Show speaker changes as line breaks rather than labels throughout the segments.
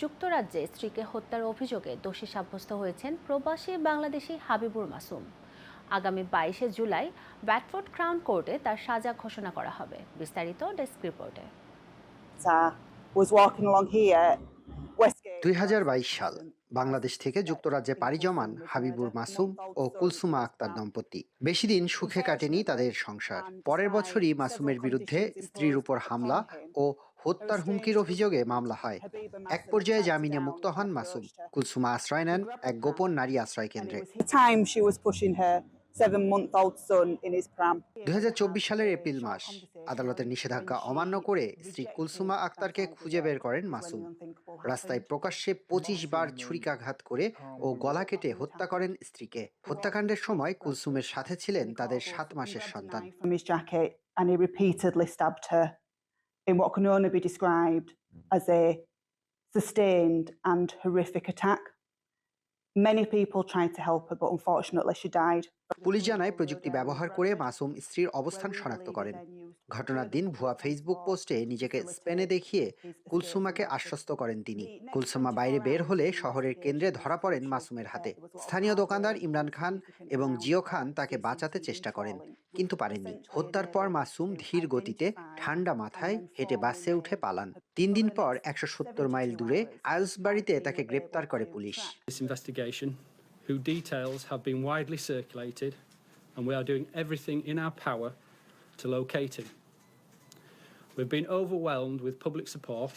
যুক্তরাজ্যে স্ত্রীকে হত্যার অভিযোগে দোষী সাব্যস্ত হয়েছেন প্রবাসী বাংলাদেশি হাবিবুর মাসুম। আগামী বাইশে জুলাই ব্যাটফোর্ড ক্রাউন কোর্টে তার সাজা ঘোষণা করা হবে। বিস্তারিত ডেস্ক রিপোর্টে।
Uh, was walking along here, Westgate.
দুই সাল বাংলাদেশ থেকে যুক্তরাজ্যে পাড়ি জমান হাবিবুর মাসুম ও কুলসুমা আক্তার দম্পতি। বেশি দিন সুখে কাটেনি তাদের সংসার। পরের বছরই মাসুমের বিরুদ্ধে স্ত্রীর উপর হামলা ও হত্যার হুমকির অভিযোগে মামলা হয়। এক পর্যায়ে জামিনে মুক্ত হন মাসুম। কুলসুমা আশ্রয় নেন এক গোপন নারী আশ্রয় কেন্দ্রে. দুই সালের এপ্রিল মাস আদালতের নিষেধাজ্ঞা অমান্য করে কুলসুমা আক্তারকে খুঁজে বের করেন মাসুম। রাস্তায় প্রকাশ্যে পঁচিশ বার ছুরিকাঘাত করে ও গলা কেটে হত্যা করেন স্ত্রীকে। হত্যাকাণ্ডের সময় কুলসুমের সাথে ছিলেন তাদের সাত মাসের সন্তান।
In what can only be described as a sustained and horrific attack. Many people tried to help her, but unfortunately, she died.
Police জানায় প্রযুক্তি ব্যবহার করে মাসুম স্ত্রীর অবস্থান শনাক্ত করেন ঘটনার দিন ভুয়া ফেসবুক পোস্টে নিজেকে স্পেনে দেখিয়ে কুলসুমাকে আশ্বস্ত করেন তিনি। কুলসুমা বাইরে বের হলে শহরের কেন্দ্রে ধরা পড়েন মাসুমের হাতে। স্থানীয় দোকানদার ইমরান খান এবং জিও খান তাকে বাঁচাতে চেষ্টা করেন কিন্তু পারেননি। হত্যার পর মাসুম ধীর গতিতে ঠান্ডা মাথায় হেঁটে বাসে উঠে পালান। তিন দিন পর একশো সত্তর মাইল দূরে আইলসবাড়িতে তাকে গ্রেপ্তার করে police.
Whose details have been widely circulated, and we are doing everything in our power to locate him. We've been overwhelmed with public support,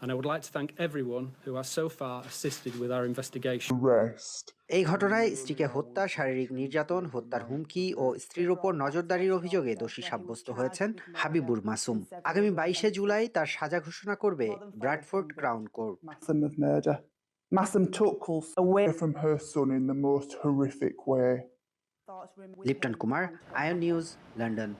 and I would like to thank everyone who has so far assisted with our investigation.
arrest.
এই ঘটনায় স্ত্রীকে হত্যা শারীরিক নির্যাতন হত্যার হুমকি ও স্ত্রীর ওপর নজরদারির অভিযোগে দোষী সাব্যস্ত হয়েছেন হাবিবুর মাসুম আগামী বাইশে জুলাই তার সাজা ঘোষণা করবে Bradford Crown Court
Massam of took away from her son in the most horrific way.
Lipton Kumar Ayon news London